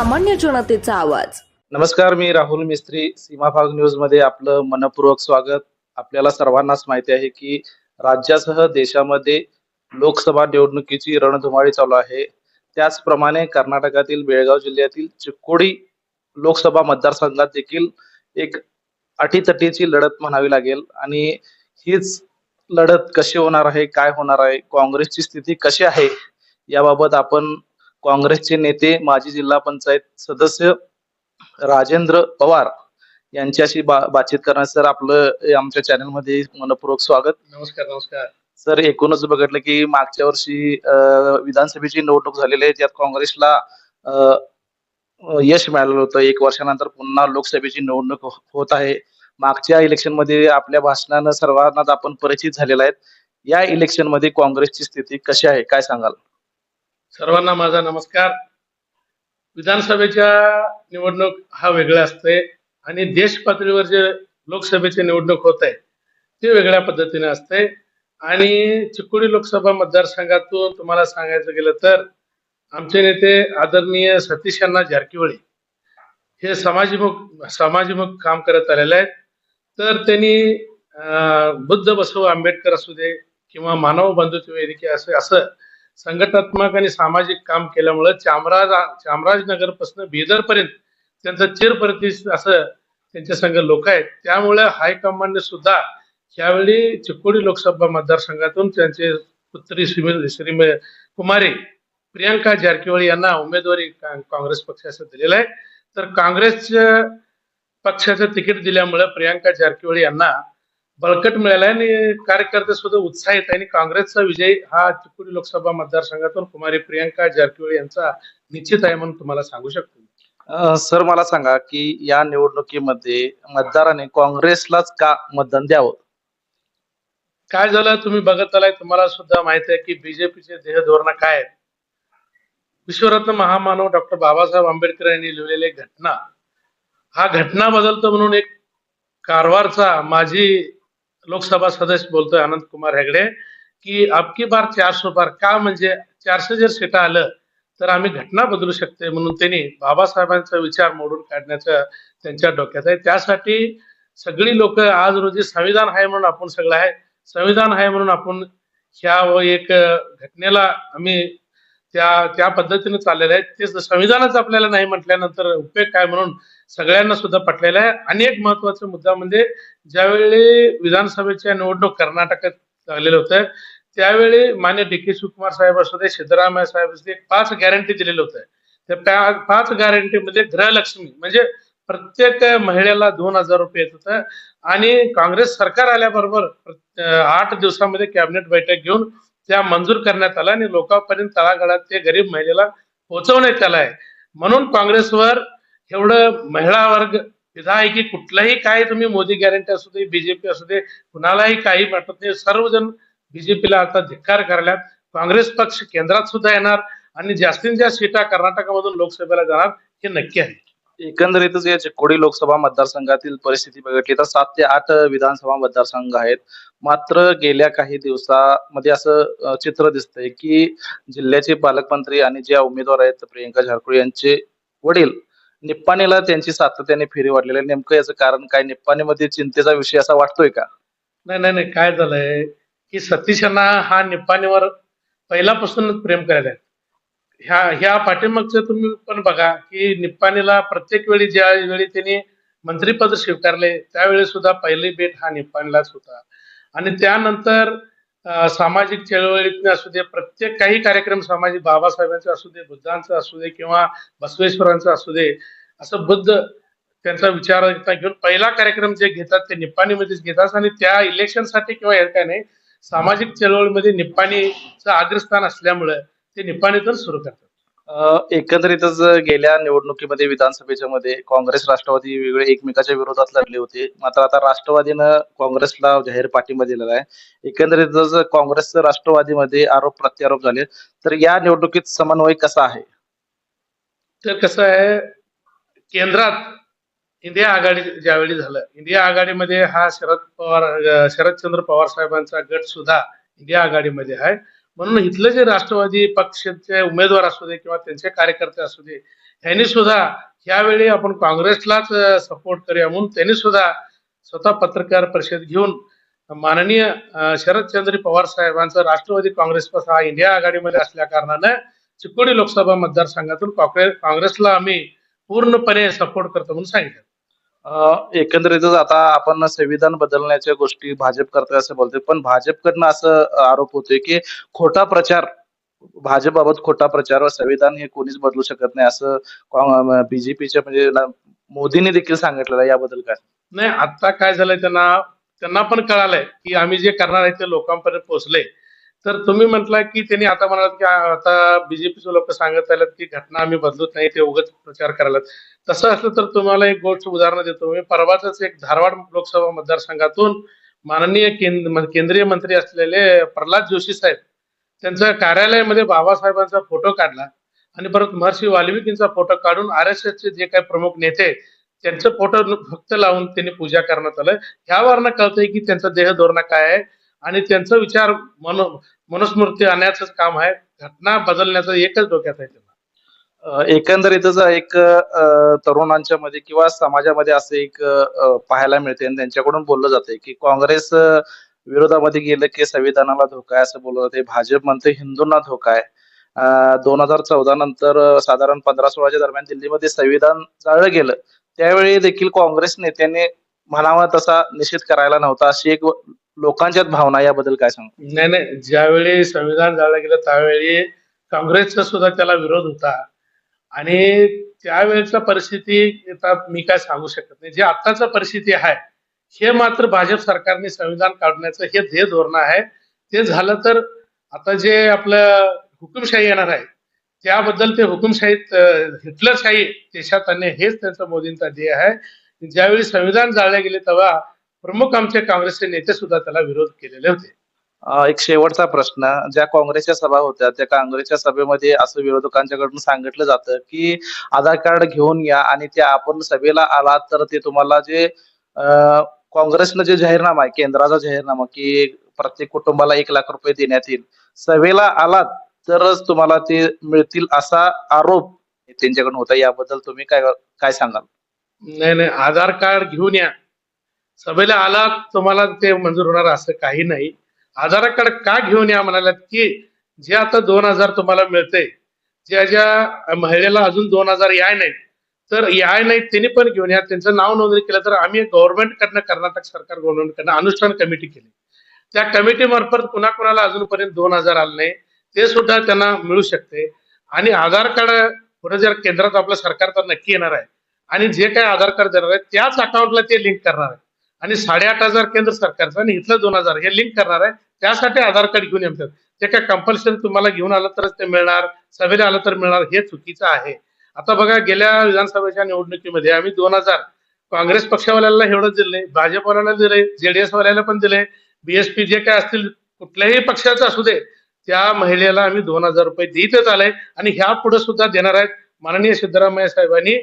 सामान्य जनतेचा आवाज. नमस्कार मी राहुल मिस्त्री सीमाभाग न्यूजमध्ये आपलं मनपूर्वक स्वागत. आपल्याला सर्वांनाच माहिती आहे की राज्यासह देशामध्ये लोकसभा निवडणुकीची रणधुमाळी चालू आहे. त्याचप्रमाणे कर्नाटकातील बेळगाव जिल्ह्यातील चिक्कोडी लोकसभा मतदारसंघात देखील एक अटीतटीची लढत म्हणावी लागेल आणि हीच लढत कशी होणार आहे काय होणार आहे काँग्रेसची स्थिती कशी आहे याबाबत आपण काँग्रेसचे नेते माजी जिल्हा पंचायत सदस्य राजेंद्र पवार यांच्याशी बा बातचीत करण्यास सर आपलं आमच्या चॅनलमध्ये मनपूर्वक स्वागत. नमस्कार नमस्कार. सर एकूणच बघितलं की मागच्या वर्षी अ, विधानसभेची निवडणूक झालेली आहे त्यात काँग्रेसला यश मिळालेलं होतं. एक वर्षानंतर पुन्हा लोकसभेची निवडणूक हो- होत आहे. मागच्या इलेक्शनमध्ये आपल्या भाषणानं सर्वांनाच आपण परिचित झालेला आहेत. या इलेक्शनमध्ये काँग्रेसची स्थिती कशी आहे? काय सांगाल? सर्वांना माझा नमस्कार. विधानसभेच्या निवडणूक हा वेगळा असते आणि देश पातळीवर जे लोकसभेची निवडणूक होत आहे ते वेगळ्या पद्धतीने असते आणि चिकोडी लोकसभा मतदारसंघातून तुम्हाला सांगायचं गेलं तर आमचे नेते आदरणीय सतीश यांना जारकिहोळी हे समाजमुख समाजमुख काम करत आलेले आहेत. तर त्यांनी अं, बुद्ध बसव आंबेडकर असू दे किंवा मानव बंधुत्व वेदिके असे असं संघटनात्मक आणि सामाजिक काम केल्यामुळं चामराज चामराजनगरपासून पासून त्यांचं चिरप्रतिष्ठ असं त्यांच्या संघ लोक आहेत. त्यामुळे हायकमांडने सुद्धा यावेळी चिकोडी लोकसभा मतदारसंघातून त्यांचे पुत्री श्रीमती श्री कुमारी प्रियांका जारकिहोळी यांना उमेदवारी का- काँग्रेस पक्षाचं दिलेलं आहे. तर काँग्रेसच्या पक्षाचं तिकीट दिल्यामुळे प्रियांका जारकिहोळी यांना बळकट मिळाला आणि कार्यकर्ते सुद्धा उत्साहित आणि काँग्रेसचा विजय हा चिकोडी लोकसभा मतदारसंघातून कुमारी प्रियांका जारकिहोळी यांचा निश्चित आहे म्हणून तुम्हाला सांगू शकतो. सर मला सांगा की या निवडणुकीमध्ये मतदाराने काँग्रेसलाच का मतदान द्यावं? काय झालं? तुम्ही बघत आलाय तुम्हाला सुद्धा माहिती आहे की बीजेपीचे देह धोरण काय आहेत? विश्वरत्न महामानव डॉक्टर बाबासाहेब आंबेडकर यांनी लिहिलेले घटना. हा घटना बदलतो म्हणून एक कारवारचा माजी लोकसभा सदस्य बोलतोय अनंत कुमार हेगडे की अबकी बार चारशे बार का म्हणजे चारशे जर सीटा आलं तर आम्ही घटना बदलू शकते म्हणून त्यांनी बाबासाहेबांचा विचार मोडून काढण्याचं त्यांच्या डोक्यात आहे. त्यासाठी सगळी लोक आज रोजी संविधान आहे म्हणून आपण सगळं आहे. संविधान आहे म्हणून आपण ह्या व एक घटनेला आम्ही त्या त्या पद्धतीने चाललेल्या आहे. ते संविधानच आपल्याला नाही म्हटल्यानंतर उपयोग काय म्हणून सगळ्यांना सुद्धा पटलेला आहे. आणि एक महत्त्वाचा मुद्दा म्हणजे ज्यावेळी विधानसभेच्या निवडणूक कर्नाटकात लागलेलं होतं त्यावेळी मान्य डी के शिवकुमार साहेब असू दे सिद्धरामय्या साहेब असू दे पाच गॅरंटी दिलेलं होत्या त्या पाच गॅरंटीमध्ये गृहलक्ष्मी म्हणजे प्रत्येक महिलेला दोन हजार रुपये येत होतं. आणि काँग्रेस सरकार आल्याबरोबर आठ दिवसामध्ये कॅबिनेट बैठक घेऊन त्या मंजूर करण्यात आला आणि लोकांपर्यंत तळागाळात ते गरीब महिलेला पोहोचवण्यात आलं आहे म्हणून काँग्रेसवर एवढं महिला वर्ग विधा आहे की कुठलाही काय तुम्ही मोदी गॅरंटी असू दे बीजेपी असू दे कुणालाही काही वाटत नाही. सर्वजण बीजेपीला आता धिक्कार करायला काँग्रेस पक्ष केंद्रात सुद्धा येणार आणि जास्तीत जास्त सीटा कर्नाटकामधून लोकसभेला जाणार हे नक्की आहे. एकंदरीतच या चिकोडी लोकसभा मतदारसंघातील परिस्थिती बघितली तर सात ते आठ विधानसभा मतदारसंघ आहेत. मात्र गेल्या काही दिवसामध्ये असं चित्र दिसतंय की जिल्ह्याचे पालकमंत्री आणि ज्या उमेदवार आहेत प्रियंका झारकुळे यांचे वडील निप्पाणीला त्यांची सातत्याने फेरी वाढलेली आहे. नेमकं याचं कारण काय? निप्पाणीमध्ये चिंतेचा विषय असा वाटतोय का? नाही नाही नाही. काय झालंय की सतीश यांना हा निप्पाणीवर पहिल्यापासूनच प्रेम करायला आहे ह्या ह्या पाठीमागचं तुम्ही पण बघा की निप्पाणीला प्रत्येक वेळी ज्या वेळी त्यांनी मंत्रीपद स्वीकारले त्यावेळी सुद्धा पहिली भेट हा निप्पाणीलाच होता. आणि त्यानंतर सामाजिक चळवळीत असू दे प्रत्येक काही कार्यक्रम सामाजिक बाबासाहेबांचा असू दे बुद्धांचा असू दे किंवा बसवेश्वरांचा असू दे असं बुद्ध त्यांचा विचार घेऊन पहिला कार्यक्रम जे घेतात ते निप्पाणीमध्येच घेतात आणि त्या इलेक्शनसाठी किंवा काय नाही सामाजिक चळवळीमध्ये निप्पाणीचं अग्रस्थान असल्यामुळे ते निप्पाणीतून सुरू करतात. अ, एकंदरीतच गेल्या निवडणुकीमध्ये विधानसभेच्या मध्ये काँग्रेस राष्ट्रवादी वेगळे एकमेकाच्या विरोधात लढले होते. मात्र आता राष्ट्रवादीनं काँग्रेसला जाहीर पाठिंबा दिलेला आहे. एकंदरीतच काँग्रेसचं राष्ट्रवादीमध्ये आरोप प्रत्यारोप झाले. तर या निवडणुकीत समन्वय कसा आहे? तर कसं आहे केंद्रात इंडिया आघाडी ज्यावेळी झालं इंडिया आघाडीमध्ये हा शरद पवार अं, शरदचंद्र पवार साहेबांचा गट सुद्धा इंडिया आघाडीमध्ये आहे. म्हणून इथले जे राष्ट्रवादी पक्षाचे उमेदवार असू दे किंवा त्यांचे कार्यकर्ते असू दे त्यांनी सुद्धा यावेळी आपण काँग्रेसलाच सपोर्ट करूया म्हणून त्यांनी सुद्धा स्वतः पत्रकार परिषद घेऊन माननीय शरदचंद्र पवार साहेबांचा राष्ट्रवादी काँग्रेस पक्ष हा इंडिया आघाडीमध्ये असल्या कारणानं चिकोडी लोकसभा मतदारसंघातून काँग्रेस काँग्रेसला आम्ही पूर्णपणे सपोर्ट करतो म्हणून सांगितलं. एकंदरीतच आता आपण संविधान बदलण्याच्या गोष्टी भाजप करतोय असं बोलतोय. पण भाजपकडनं असं आरोप होतोय की खोटा प्रचार भाजपबाबत खोटा प्रचार व संविधान हे कोणीच बदलू शकत नाही असं बीजेपीच्या म्हणजे मोदींनी देखील सांगितलेलं याबद्दल काय? नाही आता काय झालंय त्यांना त्यांना पण कळालंय की आम्ही जे करणार आहे ते लोकांपर्यंत पोहोचले तर तुम्ही म्हटलं की त्यांनी आता म्हणालात की आता बीजेपीचे लोक सांगत आलेत की घटना आम्ही बदलत नाही ते उगाच प्रचार करायला तसं असलं तर तुम्हाला एक गोष्ट उदाहरण देतो. मी परवाच एक धारवाड लोकसभा मतदारसंघातून माननीय केंद्र केंद्रीय मंत्री असलेले प्रल्हाद जोशी साहेब त्यांच्या कार्यालयामध्ये बाबासाहेबांचा फोटो काढला आणि परत महर्षी वाल्मिकींचा फोटो काढून आर एस एसचे जे काही प्रमुख नेते त्यांचं फोटो फक्त लावून त्यांनी पूजा करण्यात आलं. ह्यावरनं कळतंय की त्यांचं देह धोरणं काय आहे आणि त्यांचा विचार मनो मनुस्मृती आणण्याचं काम आहे. घटना बदलण्याचं एकच डोक्यात आहे त्यांना. एकंदरीतच एक तरुणांच्या मध्ये किंवा समाजामध्ये असं एक पाहायला मिळते आणि त्यांच्याकडून बोललं जाते की काँग्रेस विरोधामध्ये गेलं की संविधानाला धोका आहे असं बोललं जाते भाजप म्हणते हिंदूंना धोका आहे. दोन हजार चौदा नंतर साधारण पंधरा सोळाच्या दरम्यान दिल्लीमध्ये संविधान जाळलं गेलं. त्यावेळी देखील काँग्रेस नेत्यांनी म्हणावा तसा निषेध करायला नव्हता. अशी एक लोकांच्यात भावना याबद्दल काय सांग? नाही नाही. ज्यावेळी संविधान जाळलं गेलं त्यावेळी काँग्रेसचा सुद्धा त्याला विरोध होता. आणि त्यावेळेचा परिस्थिती आता मी काय सांगू शकत नाही. जे आत्ताचा परिस्थिती आहे हे मात्र भाजप सरकारने संविधान काढण्याचं हे ध्येय धोरण आहे. ते झालं तर आता जे आपलं हुकुमशाही येणार आहे त्याबद्दल ते हुकुमशाहीत हिटलरशाही देशात आणणे हेच त्यांचं मोदींचा ध्येय आहे. ज्यावेळी संविधान जाळले गेले तेव्हा प्रमुख आमचे काँग्रेसचे नेते सुद्धा त्याला विरोध केलेले होते. एक शेवटचा प्रश्न. ज्या काँग्रेसच्या सभा होत्या त्या काँग्रेसच्या सभेमध्ये असं विरोधकांच्याकडून सांगितलं जातं की आधार कार्ड घेऊन या आणि त्या आपण सभेला आलात तर ते तुम्हाला जे काँग्रेसनं जे जाहीरनामा आहे केंद्राचा जाहीरनामा की प्रत्येक कुटुंबाला एक लाख रुपये देण्यात येईल. सभेला आलात तरच तुम्हाला ते मिळतील असा आरोप त्यांच्याकडून होता. याबद्दल तुम्ही काय काय सांगाल? नाही नाही. आधार कार्ड घेऊन या. सभेला आला तुम्हाला ते मंजूर होणार असं काही नाही. आधार कार्ड का घेऊन या म्हणालात की जे आता दोन हजार तुम्हाला मिळते ज्या ज्या महिलेला अजून दोन हजार याय नाहीत तर याय नाहीत त्यांनी पण घेऊन या. त्यांचं नाव नोंदणी केलं तर आम्ही गव्हर्नमेंट कडनं कर्नाटक सरकार गव्हर्नमेंटकडनं अनुष्ठान कमिटी केली. त्या कमिटी मार्फत कुणा कुणाला अजूनपर्यंत दोन हजार आले नाही ते सुद्धा त्यांना मिळू शकते. आणि आधार कार्ड पुढे जर केंद्रात आपलं सरकार तर नक्की येणार आहे. आणि जे काही आधार कार्ड देणार आहे त्याच अकाउंटला ते लिंक करणार आहे. आणि साडेआठ हजार केंद्र सरकारचं आणि इथलं दोन हजार हे लिंक करणार आहे. त्यासाठी आधार कार्ड घेऊन येतात ते काय कंपल्सरी तुम्हाला घेऊन आलं तरच ते मिळणार सभेला आलं तर मिळणार हे चुकीचं आहे. आता बघा गेल्या विधानसभेच्या निवडणुकीमध्ये आम्ही दोन हजार काँग्रेस पक्षवाल्याला एवढंच दिले भाजपवाल्याला दिले जेडीएस वाल्याला पण दिले बीएसपी जे काय असतील कुठल्याही पक्षाचं असू दे त्या महिलेला आम्ही दोन हजार रुपये देतच आलाय आणि ह्या पुढे सुद्धा देणार आहेत माननीय सिद्धरामय्या साहेबांनी.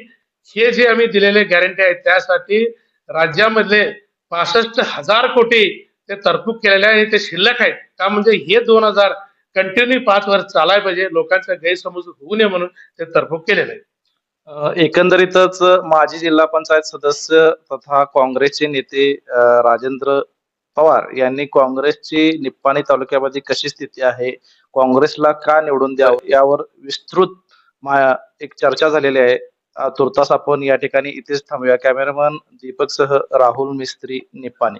हे जे आम्ही दिलेले गॅरंटी आहेत त्यासाठी राज्यामधले पासष्ट हजार कोटी ते तरतूद केलेले आहे ते शिल्लक आहेत का म्हणजे हे दोन हजार कंटिन्यू पाच वर्ष चालाय पाहिजे. लोकांचा गैरसमज होऊ नये म्हणून ते तरतूद केलेलं आहे. एकंदरीतच माजी जिल्हा पंचायत सदस्य तथा काँग्रेसचे नेते राजेंद्र पवार यांनी काँग्रेसची निप्पाणी तालुक्यामध्ये कशी स्थिती आहे? काँग्रेसला का निवडून द्यावं? यावर विस्तृत एक चर्चा झालेली आहे. तुर्तास आपण या ठिकाणी इथेच थांबूया. कॅमेरामन दीपक सह राहुल मिस्त्री निप्पाणी